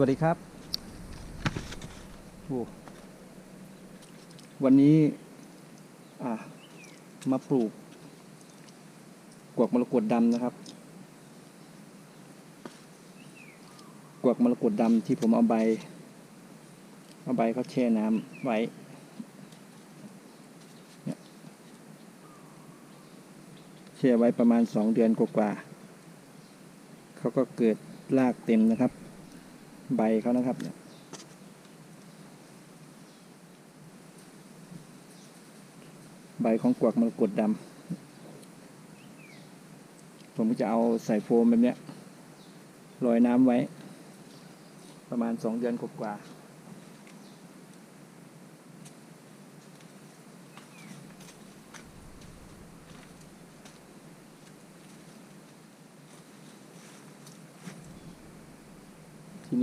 วัสดีครับ วันนี้มาปลูก กวกมรกตดำนะครับ กวกมรกตดำที่ผมเอาใบ เอาใบเขาแช่น้ำไว้เนี่ยแช่ไว้ประมาณสองเดือนกว่าๆเขาก็เกิดรากเต็มนะครับ ใบเขานะครับเนี่ยใบของกวักมรกตดำผมจะเอาใส่โฟมแบบเนี้ยลอยน้ำไว้ ประมาณสองเดือนกว่า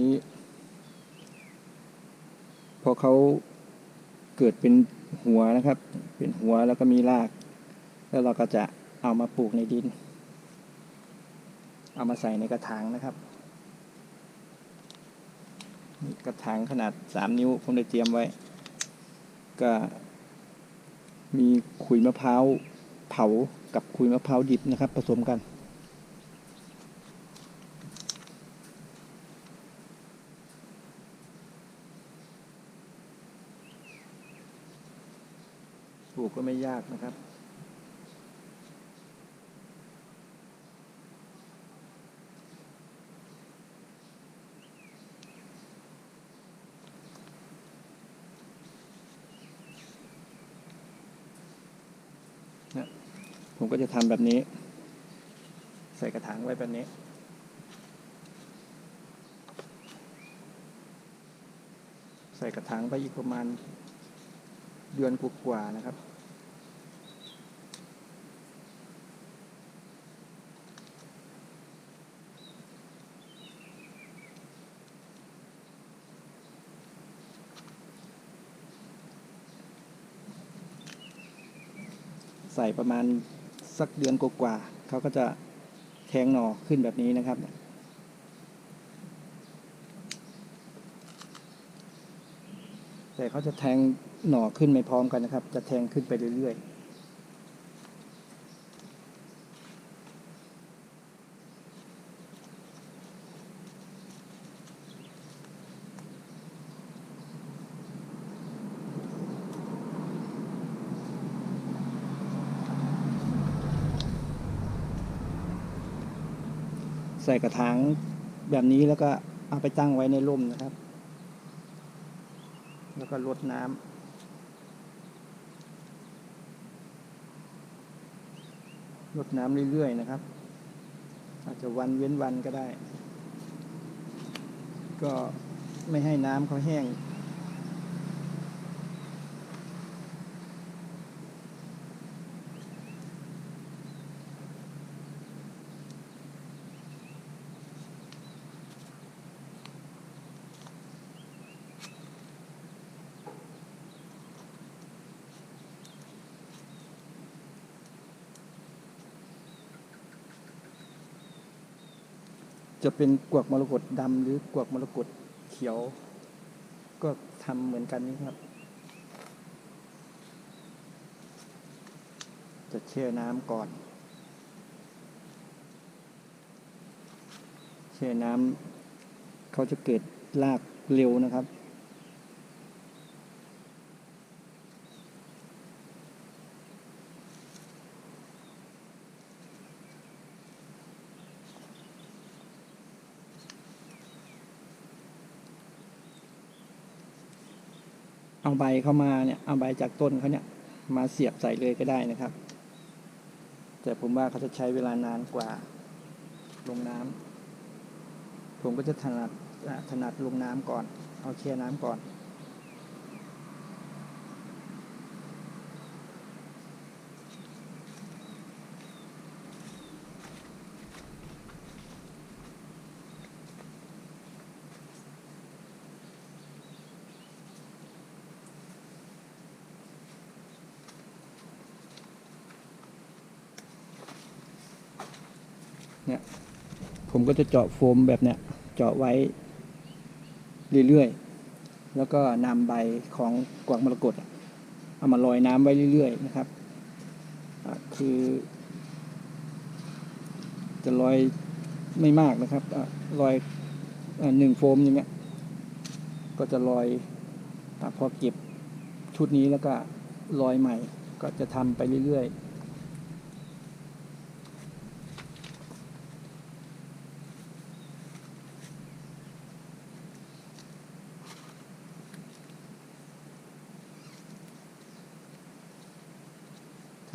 นี้ พอเขาเกิดเป็นหัวนะครับ เป็นหัวแล้วก็มีราก แล้วเราก็จะเอามาปลูกในดิน เอามาใส่ในกระถางนะครับกระถางขนาดสามนิ้วผมได้เตรียมไว้ ก็มีขุยมะพร้าวเผากับขุยมะพร้าวดิบนะครับ ผสมกัน ปลูกก็ไม่ยากนะครับ ผมก็จะทำแบบนี้ ใส่กระถางไว้แบบนี้ใส่กระถางไปอีกประมาณเดือนกว่าๆนะครับ ใส่ประมาณสักเดือนกว่าๆเขาก็จะแทงหน่อขึ้นแบบนี้นะครับ แต่เขาจะแทงหน่อขึ้นไม่พร้อมกันนะครับ จะแทงขึ้นไปเรื่อยๆ ใส่กระถางแบบนี้แล้วก็เอาไปตั้งไว้ในร่มนะครับ แล้วก็รดน้ำรดน้ำเรื่อยๆนะครับ อาจจะวันเว้นวันก็ได้ ก็ไม่ให้น้ำเขาแห้ง จะเป็นกวกมรกตดำหรือกวกมรกตเขียว ก็ทำเหมือนกันนี้ครับ จะแช่น้ำก่อน แช่น้ำเขาจะเกิดรากเร็วนะครับ เอาใบเข้ามาเนี่ยเอาใบจากต้นเขาเนี่ยมาเสียบใส่เลยก็ได้นะครับ แต่ผมว่าเขาจะใช้เวลานานกว่าลงน้ำผมก็จะถนัดถนัดลงน้ำก่อน เอาเคลียน้ำก่อน เนี่ยผมก็จะเจาะโฟมแบบเนี้ยเจาะไว้เรื่อยๆ แล้วก็นำใบของกวางมรกตเอามาลอยน้ำไว้เรื่อยๆนะครับคือ จะลอยไม่มากนะครับอลอยอหนึ่งโฟมอย่างเงี้ยก็จะลอยอพอเก็บชุดนี้แล้วก็ลอยใหม่ ก็จะทำไปเรื่อยๆ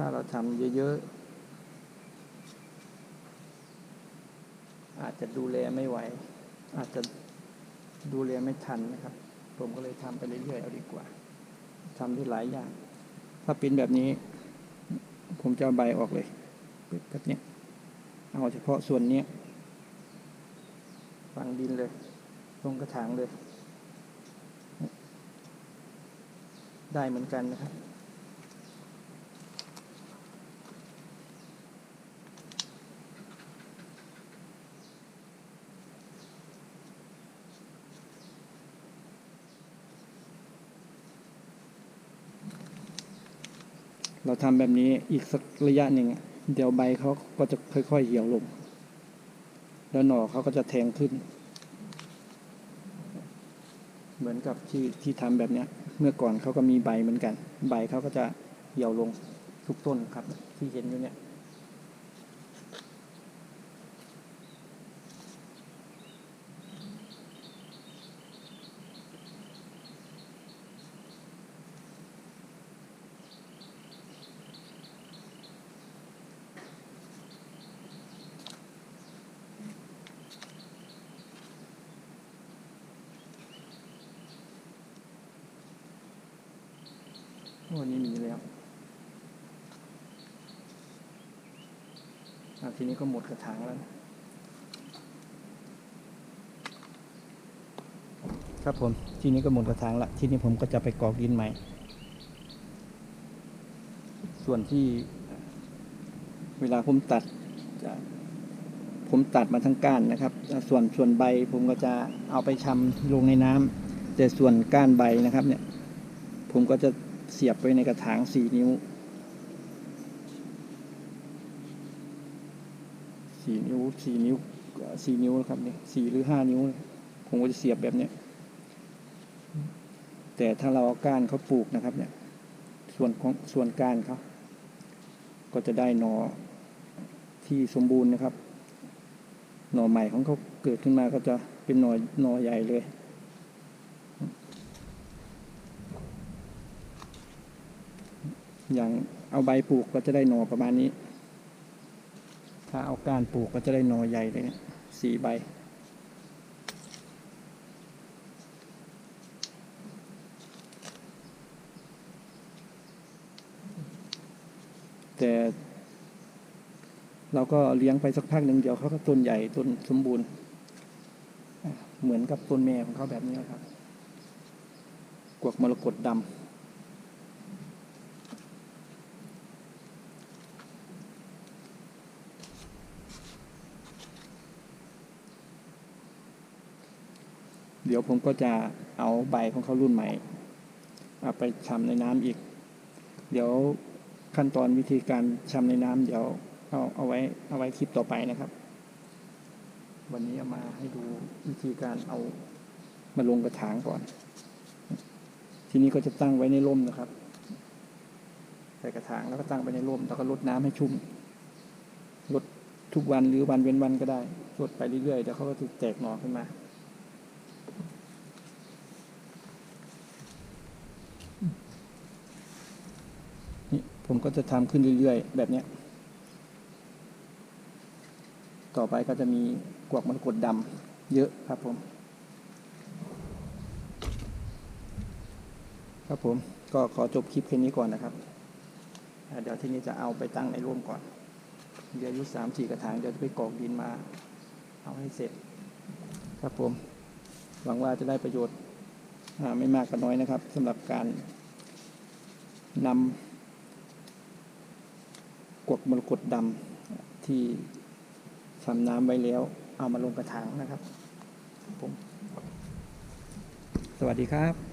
ถ้าเราทำเยอะๆ อาจจะดูแลไม่ไหว อาจจะดูแลไม่ทันนะครับ ผมก็เลยทำไปเรื่อยๆเอาดีกว่าทำได้หลายอย่าง ถ้าเป็นแบบนี้ ผมจะใบออกเลยแบบเนี้ยเอาเฉพาะส่วนเนี้ยฝังดินเลย ลงกระถางเลย ได้เหมือนกันนะครับ เราทำแบบนี้อีกสักระยะหนึ่งเดี๋ยวใบเขาก็จะค่อย ๆเหี่ยวลง แล้วหน่อเขาก็จะแทงขึ้น เหมือนกับที่ที่ทำแบบเนี้ยเมื่อก่อนเขาก็มีใบเหมือนกัน ใบเขาก็จะเหี่ยวลงทุกต้นครับ ที่เห็นอยู่เนี่ย วันนี้มีแล้วอทีนี้ก็หมดกระถางแล้ว ครับผม ทีนี้ก็หมดกระถางละ ทีนี้ผมก็จะไปกรอกดินใหม่ ส่วนที่ เวลาผมตัดจะผมตัดมาทั้งก้านนะครับ ส่วนส่วนใบผมก็จะเอาไปชำลงในน้ำแต่ส่วนก้านใบนะครับ เนี่ย ผมก็จะ เสียบไว้ในกระถางสี่นิ้วสี่นิ้วสี่นิ้วสี่นิ้วนะครับเนี่ยสี่หรือห้านิ้วผมก็จะเสียบแบบเนี้ยแต่ถ้าเราเอาก้านเขาปลูกนะครับเนี่ย ส่วนของส่วนก้านเขาก็จะได้หนอที่สมบูรณ์นะครับ หน่อใหม่ของเขาเกิดขึ้นมาก็จะเป็นหน่อหน่อใหญ่เลย อย่างเอาใบปลูกก็จะได้หน่อประมาณนี้ ถ้าเอาก้านปลูกก็จะได้หน่อใหญ่เลยเนี่ยสี่ใบ แต่เราก็เลี้ยงไปสักพักหนึ่งเดี๋ยวเขาก็ต้นใหญ่ต้นสมบูรณ์ เหมือนกับต้นแม่ของเขาแบบนี้ครับ กวกมรกตดำ เดี๋ยวผมก็จะเอาใบของเขารุ่นใหม่เอาไปชำในน้ำอีก เดี๋ยวขั้นตอนวิธีการชำในน้ำเดี๋ยวเอาเอาไว้เอาไว้คลิปต่อไปนะครับ วันนี้ามาให้ดูวิธีการเอามาลงกระถางก่อน ทีนี้ก็จะตั้งไว้ในร่มนะครับใส่กระถางแล้วก็ตั้งไปในร่มแล้วก็รดน้ำให้ชุ่มรดทุกวันหรือวันเว้นวันก็ได้รดไปเรื่อยๆเดี๋ยวเขาก็จะแตกหน่อขึ้นมา นี่ ผมก็จะทำขึ้นเรื่อยๆ แบบเนี้ย ต่อไปก็จะมีกวกมรกตดำเยอะครับผม ครับผมก็ขอจบคลิปแค่นี้ก่อนนะครับ เดี๋ยวที่นี้จะเอาไปตั้งในร่มก่อน เดี๋ยวยุสามสี่กระถางเดี๋ยวจะไปกรอกดินมา เอาให้เสร็จ ครับผม หวังว่าจะได้ประโยชน์ไม่มากก็น้อยนะครับสำหรับการนำ กวกมรกตดำที่ชำน้ำไว้แล้ว เอามาลงกระถางนะครับผมสวัสดีครับ